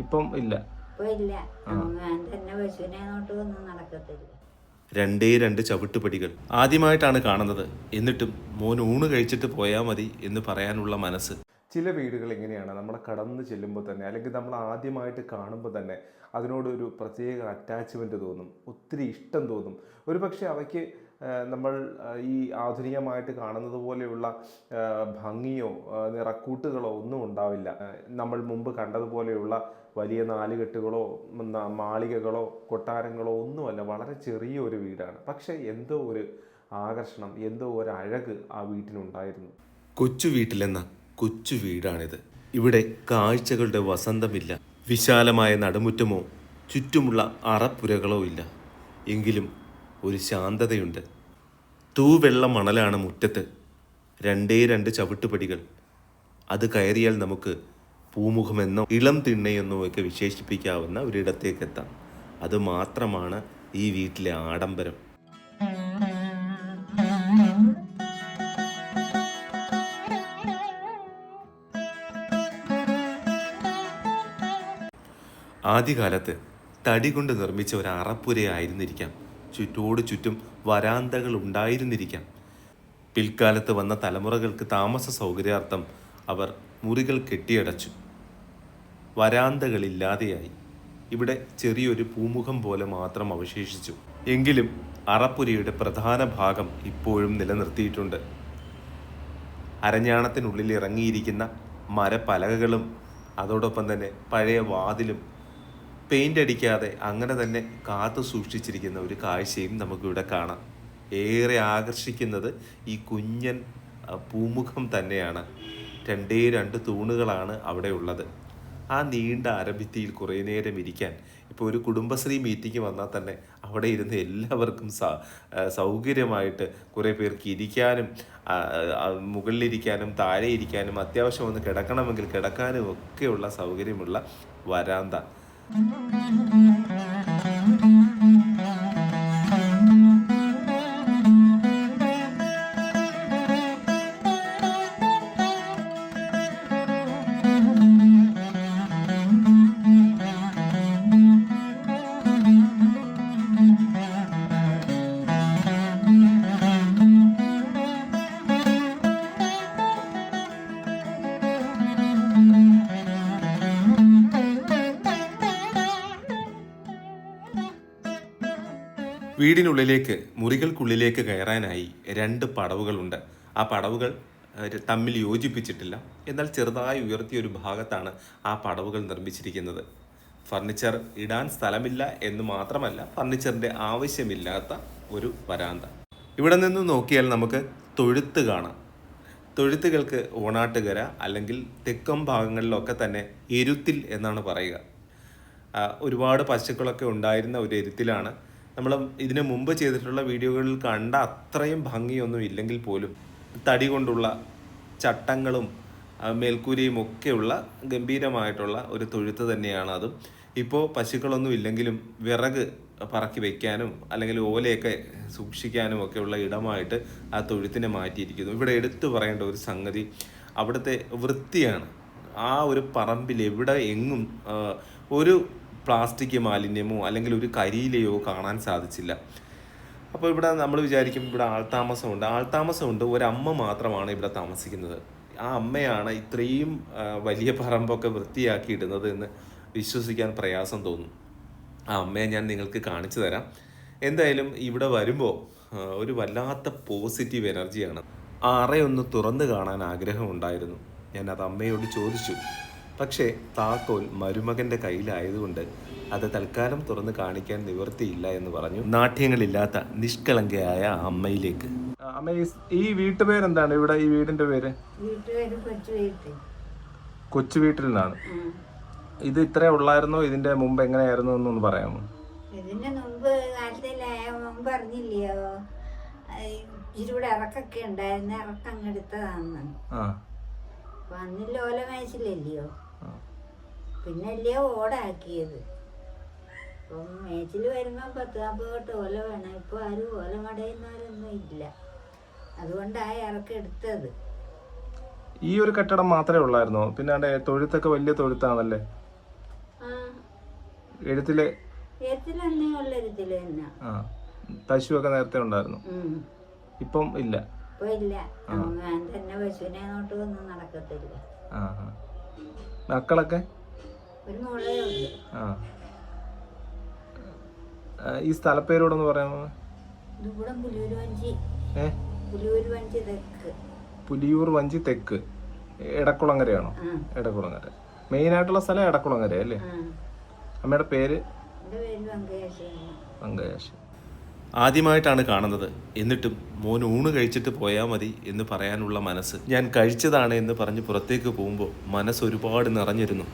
ഇപ്പം ഇല്ല. ഇപ്പൊ ഇല്ല. ഞാൻ തന്നെ പശുവിനെ നോട്ട് ഒന്നും നടക്കത്തില്ല. രണ്ടേ രണ്ട് ചവിട്ടുപടികൾ ആദ്യമായിട്ടാണ് കാണുന്നത്. എന്നിട്ടും മോൻ ഊണ് കഴിച്ചിട്ട് പോയാൽ മതി എന്ന് പറയാനുള്ള മനസ്സ്. ചില വീടുകൾ എങ്ങനെയാണ് നമ്മൾ കടന്നു ചെല്ലുമ്പോൾ തന്നെ അല്ലെങ്കിൽ നമ്മൾ ആദ്യമായിട്ട് കാണുമ്പോൾ തന്നെ അതിനോടൊരു പ്രത്യേക അറ്റാച്ച്മെന്റ് തോന്നും. ഒത്തിരി ഇഷ്ടം തോന്നും. ഒരു പക്ഷേ അവയ്ക്ക് നമ്മൾ ഈ ആധുനികമായിട്ട് കാണുന്നത് പോലെയുള്ള ഭംഗിയോ നിറക്കൂട്ടുകളോ ഒന്നും ഉണ്ടാവില്ല. നമ്മൾ മുമ്പ് കണ്ടതുപോലെയുള്ള വലിയ നാലുകെട്ടുകളോ മാളികകളോ കൊട്ടാരങ്ങളോ ഒന്നുമല്ല. വളരെ ചെറിയ ഒരു വീടാണ്. പക്ഷേ എന്തോ ഒരു ആകർഷണം എന്തോ ഒരു അഴക് ആ വീട്ടിനുണ്ടായിരുന്നു കൊച്ചു വീട്ടിലെന്ന കൊച്ചു വീടാണിത്. ഇവിടെ കാഴ്ചകളുടെ വസന്തമില്ല. വിശാലമായ നടുമുറ്റമോ ചുറ്റുമുള്ള അറപ്പുരകളോ ഇല്ല. എങ്കിലും ഒരു ശാന്തതയുണ്ട്. തൂവെള്ള മണലാണ് മുറ്റത്ത് രണ്ടേ രണ്ട് ചവിട്ടുപടികൾ. അത് കയറിയാൽ നമുക്ക് പൂമുഖമെന്നോ ഇളം തിണ്ണയെന്നോ ഒക്കെ വിശേഷിപ്പിക്കാവുന്ന ഒരിടത്തേക്കെത്താം. അത് മാത്രമാണ് ഈ വീട്ടിലെ ആഡംബരം. ആദ്യകാലത്ത് തടി കൊണ്ട് നിർമ്മിച്ച ഒരു അറപ്പുരയായിരുന്നിരിക്കാം. ചുറ്റോട് ചുറ്റും വരാന്തകൾ ഉണ്ടായിരുന്നിരിക്കാം. പിൽക്കാലത്ത് വന്ന തലമുറകൾക്ക് താമസ സൗകര്യാർത്ഥം അവർ മുറികൾ കെട്ടിയടച്ചു. വരാന്തകളില്ലാതെയായി. ഇവിടെ ചെറിയൊരു പൂമുഖം പോലെ മാത്രം അവശേഷിച്ചു. എങ്കിലും അറപ്പുരയുടെ പ്രധാന ഭാഗം ഇപ്പോഴും നിലനിർത്തിയിട്ടുണ്ട്. അരഞ്ഞാണത്തിനുള്ളിൽ ഇറങ്ങിയിരിക്കുന്ന മരപ്പലകകളും അതോടൊപ്പം തന്നെ പഴയ വാതിലും പെയിന്റ് അടിക്കാതെ അങ്ങനെ തന്നെ കാത്തു സൂക്ഷിച്ചിരിക്കുന്ന ഒരു കാഴ്ചയും നമുക്കിവിടെ കാണാം. ഏറെ ആകർഷിക്കുന്നത് ഈ കുഞ്ഞൻ പൂമുഖം തന്നെയാണ്. രണ്ടേ രണ്ട് തൂണുകളാണ് അവിടെ ഉള്ളത്. ആ നീണ്ട അരഭിത്തിയിൽ കുറേ നേരം ഇരിക്കാൻ ഇപ്പോൾ ഒരു കുടുംബശ്രീ മീറ്റിംഗ് വന്നാൽ തന്നെ അവിടെ ഇരുന്ന് എല്ലാവർക്കും സ സൗകര്യമായിട്ട് കുറേ പേർക്ക് ഇരിക്കാനും മുകളിലിരിക്കാനും താഴെ ഇരിക്കാനും അത്യാവശ്യം ഒന്ന് കിടക്കണമെങ്കിൽ കിടക്കാനും ഒക്കെയുള്ള സൗകര്യമുള്ള വരാന്ത. Thank you. വീടിനുള്ളിലേക്ക് മുറികൾക്കുള്ളിലേക്ക് കയറാനായി രണ്ട് പടവുകളുണ്ട്. ആ പടവുകൾ തമ്മിൽ യോജിപ്പിച്ചിട്ടില്ല. എന്നാൽ ചെറുതായി ഉയർത്തിയ ഒരു ഭാഗത്താണ് ആ പടവുകൾ നിർമ്മിച്ചിരിക്കുന്നത്. ഫർണിച്ചർ ഇടാൻ സ്ഥലമില്ല എന്ന് മാത്രമല്ല ഫർണിച്ചറിന്റെ ആവശ്യമില്ലാത്ത ഒരു വരാന്ത. ഇവിടെ നിന്ന് നോക്കിയാൽ നമുക്ക് തൊഴുത്ത് കാണാം. തൊഴുത്തുകൾക്ക് ഓണാട്ടുകര അല്ലെങ്കിൽ തെക്കം ഭാഗങ്ങളിലൊക്കെ തന്നെ എരുത്തിൽ എന്നാണ് പറയുക. ഒരുപാട് പശുക്കളൊക്കെ ഉണ്ടായിരുന്ന ഒരു എരുത്തിലാണ് നമ്മൾ ഇതിനു മുമ്പ് ചെയ്തിട്ടുള്ള വീഡിയോകളിൽ കണ്ട അത്രയും ഭംഗിയൊന്നും ഇല്ലെങ്കിൽ പോലും തടി കൊണ്ടുള്ള ചട്ടങ്ങളും മേൽക്കൂരയും ഒക്കെയുള്ള ഗംഭീരമായിട്ടുള്ള ഒരു തൊഴുത്ത് തന്നെയാണ് അതും. ഇപ്പോൾ പശുക്കളൊന്നും ഇല്ലെങ്കിലും വിറക് പറക്കി വയ്ക്കാനും അല്ലെങ്കിൽ ഓലയൊക്കെ സൂക്ഷിക്കാനും ഒക്കെയുള്ള ഇടമായിട്ട് ആ തൊഴുത്തിനെ മാറ്റിയിരിക്കുന്നു. ഇവിടെ എടുത്തു പറയേണ്ട ഒരു സംഗതി അവിടുത്തെ വൃത്തിയാണ്. ആ ഒരു പറമ്പിൽ എവിടെ എങ്ങും ഒരു പ്ലാസ്റ്റിക് മാലിന്യമോ അല്ലെങ്കിൽ ഒരു കരിയിലെയോ കാണാൻ സാധിച്ചില്ല. അപ്പോൾ ഇവിടെ നമ്മൾ വിചാരിക്കും ഇവിടെ ആൾതാമസമുണ്ട്. ആൾതാമസമുണ്ട്. ഒരമ്മ മാത്രമാണ് ഇവിടെ താമസിക്കുന്നത്. ആ അമ്മയാണ് ഇത്രയും വലിയ പറമ്പൊക്കെ വൃത്തിയാക്കി ഇടുന്നത് എന്ന് വിശ്വസിക്കാൻ പ്രയാസം തോന്നും. ആ അമ്മയെ ഞാൻ നിങ്ങൾക്ക് കാണിച്ചു തരാം. എന്തായാലും ഇവിടെ വരുമ്പോൾ ഒരു വല്ലാത്ത പോസിറ്റീവ് എനർജിയാണ്. ആ അറയൊന്ന് തുറന്നു കാണാൻ ആഗ്രഹമുണ്ടായിരുന്നു. ഞാൻ അത് അമ്മയോട് ചോദിച്ചു. പക്ഷേ താക്കോൽ മരുമകന്റെ കയ്യിലായതുകൊണ്ട് അത് തൽക്കാലം തുറന്ന് കാണിക്കാൻ നിവൃത്തിയില്ല എന്ന് പറഞ്ഞു. നാട്യങ്ങളില്ലാത്ത നിഷ്കളങ്കയായ അമ്മയിലേക്ക്. അമ്മ ഈ- വീട്ടുപേരെന്താണ്? ഇവിടെ ഈ വീടിന്റെ പേര്? വീട്ടുപേര് കൊച്ചു വീട്ടിൽ. നിന്നാണ്. ഇത് ഇത്രേ ഉള്ളായിരുന്നോ? ഇതിന്റെ മുമ്പ് എങ്ങനെയായിരുന്നു എന്നൊന്ന് പറയാമോ? ഇതിന്റെ മുമ്പ് അറിഞ്ഞില്ലയോ ഇച്ചിരൂടെ ഇറക്കൊക്കെ ഉണ്ടായിരുന്ന. ഇറക്കം അന്നില്ല ഓല മേച്ചില്ലല്ലയോ ആ. അല്ലേ ഓടാക്കിയത്. അപ്പം മേച്ചിൽ വരുമ്പോൾ പത്ത് നാൽപ്പത് തൊട്ട് ഓല വേണം. ഇപ്പൊ ആരും ഓല മടയുന്നവരൊന്നും ഇല്ല. അതുകൊണ്ടായി ഇറക്കി എടുത്തത്. ഈ ഒരു കെട്ടിടം മാത്രമേ ഉള്ളായിരുന്നോ? പിന്നെ തൊഴുത്തൊക്കെ വലിയ തൊഴുത്താണല്ലേ? എഴുത്തിലെ? പശുവൊക്കെ നേരത്തെ ഉണ്ടായിരുന്നു. ഇപ്പം ഇല്ല. മക്കളൊക്കെ? ആ. ആ, ഈ സ്ഥലപ്പേരോടൊന്ന് പറയാമോ? പുലിയൂർ വഞ്ചി തെക്ക്. എടക്കുളങ്ങരയാണോ? എടക്കുളങ്ങര. മെയിൻ ആയിട്ടുള്ള സ്ഥലം എടക്കുളങ്ങര അല്ലേ? അമ്മയുടെ പേര്? പങ്കയാശ് ആദ്യമായിട്ടാണ് കാണുന്നത്. എന്നിട്ടും മോൻ ഊണ് കഴിച്ചിട്ട് പോയാൽ മതി എന്ന് പറയാനുള്ള മനസ്സ് ഞാൻ കഴിച്ചതാണ് എന്ന് പറഞ്ഞ് പുറത്തേക്ക് പോകുമ്പോൾ മനസ്സ് ഒരുപാട് നിറഞ്ഞിരുന്നു.